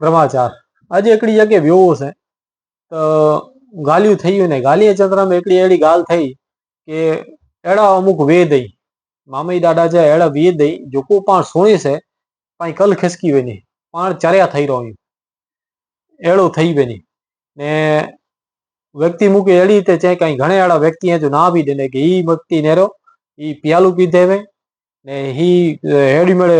બ્રહ્માચાર. આજે એકડી જગ્યાએ વ્યવો છે. તો ગાલ્યું થયું ને ગાલીએ ચંદ્રમાં એકડી એડી ગાલ થઈ કે એડા અમુક વે દઈ મામી દાદા છે, એડા વે દઈ જોકો પણ સોણી છે, પણ કલ ખસકી વેની પણ ચર્યા થઈ રહ્યું એડો થઈ વેની ને. વ્યક્તિ મૂકે એડી રીતે છે કઈ ઘણા એડા વ્યક્તિ જો ના બી દે કે ઈ વ્યક્તિ નેરો, ઈ પિયાલું પીધે ને હી હેડી મળે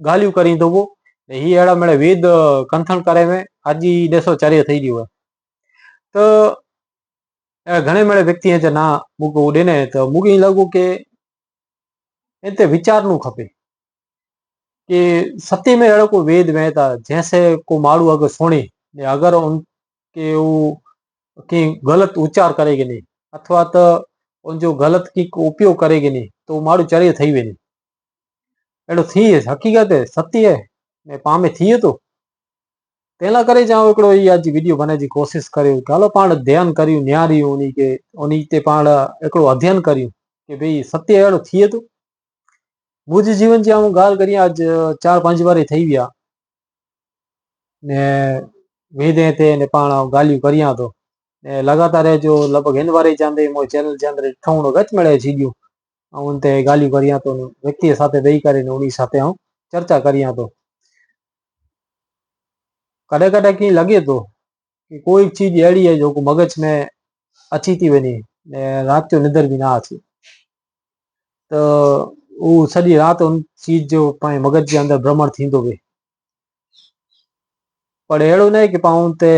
ગાલ્યું કરી દઉં अड़ा मेरे वेद कंथन करे में आज ही देसो चार्य थी गए तो घने मेरे व्यक्ति है ना मुको उड़े ने तो मुक लगू के इनते विचार नु खपे कि सत्य में अड़ो को वेद में जैसे को माड़ू अगर सोनी अगर उनके वो कहीं गलत उच्चार करेगी नहीं अथवा तो उन जो गलत की उपयोग करेगी नहीं तो माड़ू चर्य थी वे नहीं अड़ो थी हकीकत है सत्य है ને પામે થઈએ તો પહેલા કરી જ એકડો એ આજ વીડિયો બનાવી કોશિશ કર્યું કે હાલો પણ ધ્યાન કર્યું, ન્યાર્યું ની કે ઓની તે પણ એકડો અધ્યયન કર્યું કે ભાઈ સત્ય એડો થઈએ તો બુજ જીવન જે હું ગાલ કરી આજ ચાર પાંચ વારે થઈ ગયા. ને વેદે તે ને પણ ગાલ્યું કર્યા તો. ને લગાતાર જો લગભગ એન વારે ચાંદે મો ચેનલ ચાંદે ઠવણો ગચ મળે છે ગયું. હું તે ગાલ્યું કર્યા તો વ્યક્તિ સાથે દઈ કરીને ઉની સાથે હું ચર્ચા કર્યા તો. कड़े कड़े कहीं लगे तो कि कोई चीज अड़ी है जो मगज में अची थी वञे ऐं राति जो निंड बि न अचे त उहो सॼी राति उन चीज जो पंहिंजे मगज जे अंदरि भ्रमण थींदो वियो पर अहिड़ो न आहे की पाण हुते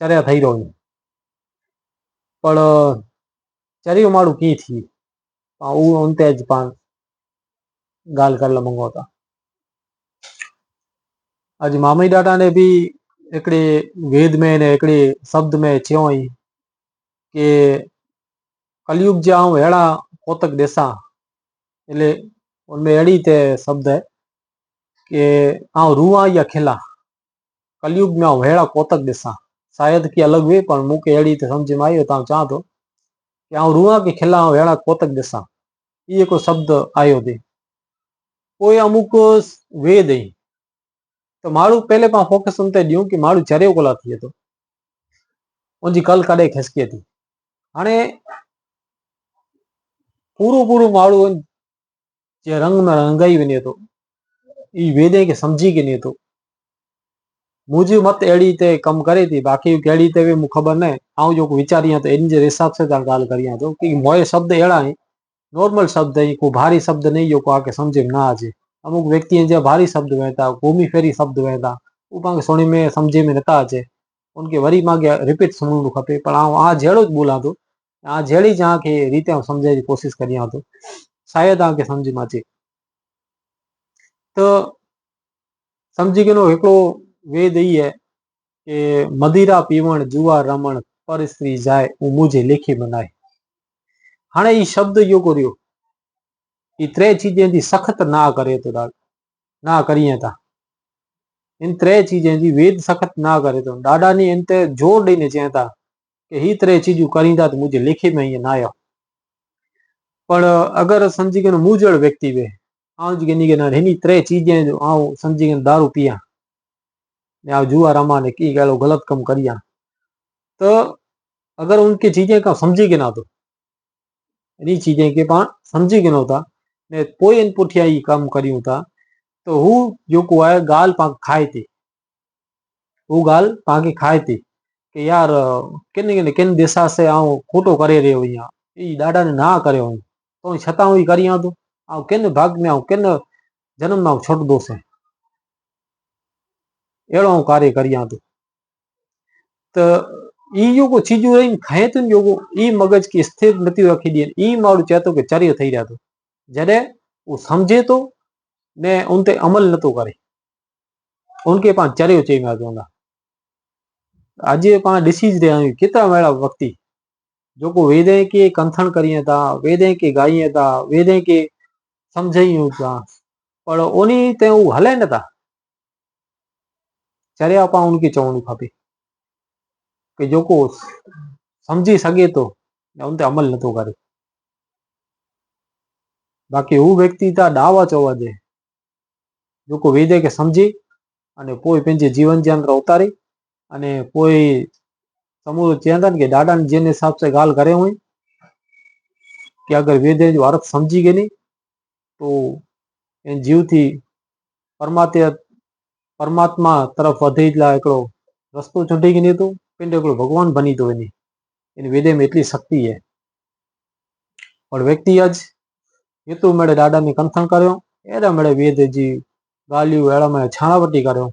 चरिया ठही रहियूं पर चरियो माण्हू कीअं थी पाण उहो उन ते अॼु पाण ॻाल्हि करे मंगो था अॼु मामई ॾाॾा ने बि हिकिड़े वेद में ने हिकिड़े शब्द में चयो हुई कि कलयुग जा आऊं अहिड़ा कोतक ॾिसां એટલે उनमें अहिड़ी हिते शब्द है कि आऊं रूआं या खिला कलयुग में आऊं अहिड़ा कोतक ॾिसां शायदि की अलॻि हुए पर मूंखे अहिड़ी हिते सम्झ में आई तव्हां चवां थो कि आऊं रूआं की खिला आऊं अहिड़ा कोतक ॾिसां इहो हिकु शब्द आयो हुते पोइ अमुक वेद आई त माण्हू पहले पाण फोकस उन ते ॾियूं की माण्हू चरियो कोला थिए थो उनजी कल कॾहिं खिसके थी हाणे पूरो पूरो माण्हू उन जे रंग में रंगाई वञे थो ई वेदे खे सम्झी वञे थो मुंहिंजी मत अहिड़ी हिते कमु करे थी बाक़ी कहिड़ी हिते बि मूंखे ख़बर न आहे आऊं जेको वीचारियां थो इन जे हिसाब सां तव्हां ॻाल्हि करियां थो की मोए शब्द अहिड़ा आहिनि नॉर्मल शब्द आहिनि को भारी शब्द न जेको आहे सम्झ में न अचे અમુક व्यक्ति जो भारी शब्द वहता घूमी फेरी शब्द वहता हू पाण सुणी में सम्झी में नथा अचे उनखे वरी मां अॻियां रिपीट सुणणो खपे पर आउं हा जहिड़ो ज ॿोलां थो हा जहिड़ी जा खे रीति आउं सम्झण जी कोशिशि कयां थो शायदि तव्हांखे सम्झ में अचे त सम्झी गनो हिकिड़ो वेद ई आहे કે મદિરા પીવણ જુવા રમણ પર સ્ત્રી જાય હું મુજે લેખી મનાય હાણે એ શબ્દ યોગો રહ્યો ई टे चीजें जी सख़्त ना करे थो ॾाढो ना करिए था इन टे चीजें जी वेद सख़्त ना करे थो ॾाढा नी इन ते जोर ॾेई चवनि था कि ही टे चीजूं करींदा त मुंहिंजे लेखे में ईअं न आयो पर अगरि सम्झी करे मूं जहिड़ो व्यक्ति वे आउं जी गिनी गिना हिन टे चीजें जो आउं सम्झी करे दारू पियां या जुआ रमा ने की अहिड़ो ग़लति कमु करियां त अगरि उनखे चीजें खां सम्झी गिना थो इन चीजें खे पाण सम्झी गिनो था ने पोइ इन पुठियां ई कमु करियूं था त हू जेको आहे ॻाल्हि पाण खाए थी हू ॻाल्हि तव्हांखे खाए थी की यार किन किन किन दिशा से आउं खोटो करे रहियो आहियां ई ॾाढा ने ना करियो हुई तो छतां ई करियां थो ऐं किन भाग में आउं किन जनम में आउं छॾंदोसि अहिड़ो आउं कार्य करियां थो त ई जेको चीजूं आहिनि खाए थो जेको ई मगज खे स्थिर नथी रखी ॾियनि ई माण्हू चए थो की चरियो ठही रहिया थो जॾहिं उहो सम्झे थो ने उन ते अमल नथो करे उनखे पाण चरियो चई पिया चवंदा अॼु पाण ॾिसी रहिया आहियूं केतिरा अहिड़ा व्यक्ति जेको वेदे खे कंथण करिए था वेदे खे ॻाइए था वेदे खे सम्झायूं था पर उन ते हू हले नथा चरिया पाण उनखे चवणी खपे कि जेको सम्झी सघे थो ऐं उन ते अमल બાકી હું વ્યક્તિ તા ડાવા ચોવા દે. લોકો વેદે કે સમજી અને કોઈ પેંજે જીવન ધ્યાન ઉતારી અને કોઈ સમૂહ ચેતન કે દાદાને જેને હિસાબ સે ગાલ કરે હોય, કે અગર વેદે જો અર્થ સમજી ગઈ નહીં તો એ જીવથી પરમાત્મા પરમાત્મા તરફ વધે એટલા એકડો રસ્તો ચૂંટી ગઈ નહીં તો પિંડ એકડો ભગવાન બની તો એની. એની વેદેમાં એટલી શક્તિ છે. પણ વ્યક્તિ જ હેતુ મેળે દાદાની કંથણ કર્યો, એના મેળે વેદજી ગાલ્યું વેળામાં છાણાવટી કર્યો.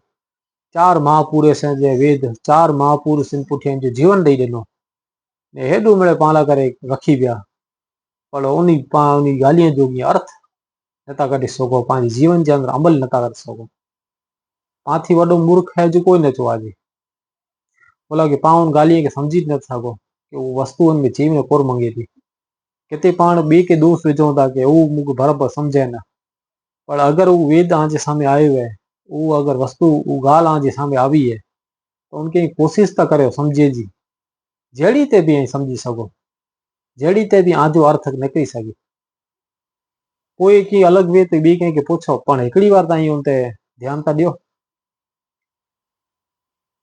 ચાર મહાપુરુષે જે વેદ, ચાર મહાપુરુષ પૂઠી જે જીવન દઈ દેલો. ને હેડુ મેળે પાલા કરે રખી ગયા. પણ ઓની પાની ગાલિયા જોગી અર્થ નતા કરી શકો પાંચ જીવન જે અંદર અમલ નતા કરી શકો. પાંથી વડો મૂર્ખ હે હજુ કોઈ નથી આજે. બોલા કે પાઉન ગાલી કે સમજી જ નથી શકો. કે વસ્તુ જીવને કોર મંગી હતી सम्झी न सघो की उहो वस्तु उन में जीव में कोर मंगे थी किथे पाण ॿिए खे दोष विझूं था की उहो मूंखे बराबरि सम्झे न पर अगरि उहो वेद तव्हांजे साम्हूं आयो आहे उहो अगरि वस्तु उहा ॻाल्हि तव्हांजे साम्हूं आई आहे त उनखे कोशिशि था करियो सम्झे जी जहिड़ी ते बि ऐं सम्झी सघो जहिड़ी ते बि आजो अर्थ निकिरी सघे पोइ कीअं अलॻि वे ते ॿी कंहिंखे पुछो पण हिकिड़ी बार तव्हां हुन ते ध्यानु था ॾियो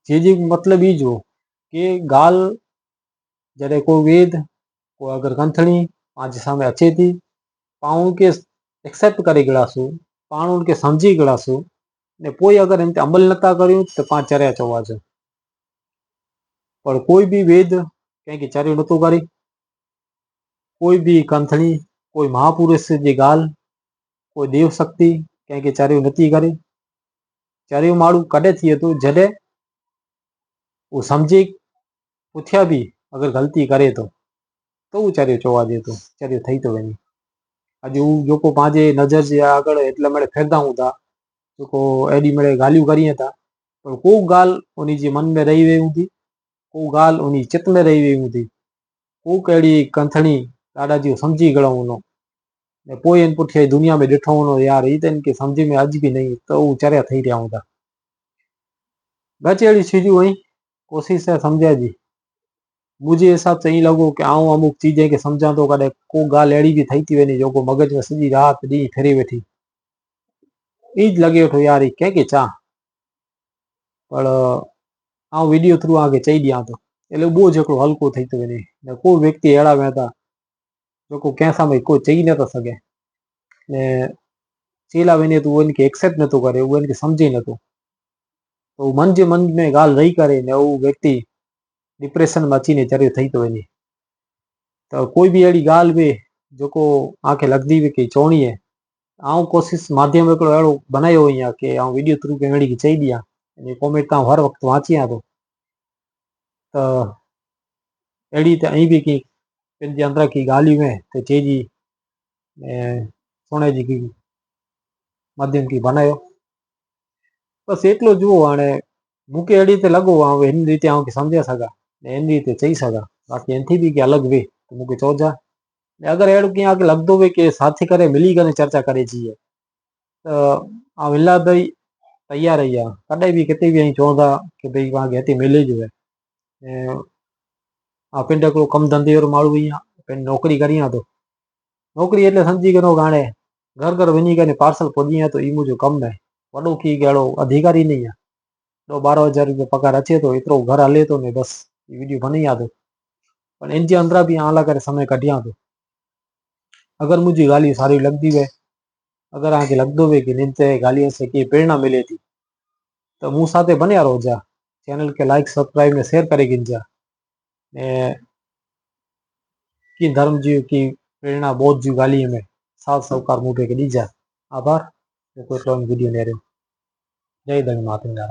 जंहिंजी मतिलबु ई जो की ॻाल्हि जॾहिं को वेद આગળ કંથણી પાંચ સામે અછેતી પાણું કે એક્સેપ્ટ કરી ગળાશું પાણું કે સમજી ગળાશું ને કોઈ અગર એમ અમલ નતા કર્યું તો પાંચ ચર્યા ચોવા છે પણ કોઈ બી વેદ ક્યાંક ચર્યું નહોતું કરી કોઈ બી કંથણી કોઈ મહાપુરુષ જે ગાલ કોઈ દેવ શક્તિ ક્યાંક ચર્યું નથી કરી ચર્યું માળું કડેથી હતું જડે હું સમજી પૂછ્યા બી અગર ગલતી કરે તો તો ઉચાર્યું જોવા દે તો? ઉચાર્યું થઈ તો એની આજે હું જોકો પાંજે નજર જે આગળ એટલે મળે ફેરતા હું તા જોકો એડી મળે ગાલ્યું કરી હતા. પણ કો ગાલ ઓની જે મન મેં રહી વહી હતી કો ગાલ ઓની ચિત્ત મેં રહી વહી હતી કો કેડી કંથણી દાદાજી સમજી ગયો ઉનો ને. કોઈ એન પૂઠે દુનિયા મેં ડેઠો ઉનો યાર એ તેને કે સમજી મેં આજ બી નહીં, તો હું ચર્યા થઈ રહ્યા હું તા ગચેડી સીજું અહીં, કોશિશ સમજાજી. मुंहिंजे हिसाब सां ईअं लॻो की आउं अमुक चीज खे सम्झां थो कॾहिं को ॻाल्हि अहिड़ी बि ठही थी वञे जेको मगज में सॼी राति ॾींहुं फिरे वेठी ईअं लॻे वेठो यार हीअ कंहिंखे चा पर आउं वीडियो थ्रू तव्हांखे चई ॾियां थो એટલે બહુ જ हिकिड़ो हल्को થઈ थो वञे ને કોઈ વ્યક્તિ અહેડા વહેતા जेको कंहिं सां भई कोई चई नथो सघे ने चेला वञे त उहो इनखे एक्सेप्ट नथो करे उहो इनखे सम्झे नथो त उहो मन जे मन में ॻाल्हि रही करे ने उहो व्यक्ति डिप्रेशन में अची ने चरियो ठही थो वञे त कोई बि अहिड़ी ॻाल्हि बि जेको तव्हांखे लॻंदी हुई की चवणी आहे आउं कोशिशि माध्यम हिकिड़ो अहिड़ो बनायो हुई आहे की आउं वीडियो थ्रू कंहिं अहिड़ी खे चई ॾियां इन कॉमेंट तव्हां हर वक़्तु वाचियां थो त अहिड़ी त ऐं बि की पंहिंजे अंदरि की ॻाल्हियूं आहिनि त चइजी ऐं सुणे जी की माध्यम की बनायो बसि एतिरो जुओ हाणे मूंखे अहिड़ी રીતે લગો આવે એની રીતે આવું કે સમજી સઘાं नैन भी तो चाहिए सदा बाकी एंथी भी के अलग वे तो मुके चो जा अगर अड़ो कि आके लगदो वे के साथी करे मिली कर चर्चा करे जी तो आ भाई तैयार रहिया कदे भी किते भी आई चोदा के भाई वा गेती मिले जो है ए पिंड को कम धंधे और मालू भैया पे नौकरी करिया तो नौकरी એટલે समझी करो हाँ घर घर वही पार्सल पोजी तो ये मुझे कम है वो कि गेलो अधिकारी नहीं है दो 12000 रुपए पगार अचे तो एतरो घर आ तो नहीं बस એ વિડીયો મને याद पर इन એનથી અંદરા બી આલા કરે સમય કઢ્યા તો अगर मुझे गाली सारी लगती हुए अगर आगे लग दो वे कि निंते तो गालियों से की प्रेरणा मिले थी तो मुँह साथे बने रहो जा। चैनल के लाइक, सब्सक्राइब ने शेयर करे गिन जा ने की धर्म जी की प्रेरणा बहुत जी गाली में। साथ सौकार मुँह पे दी जा आभार। तो कोई वीडियो ले रहे। जय धन माता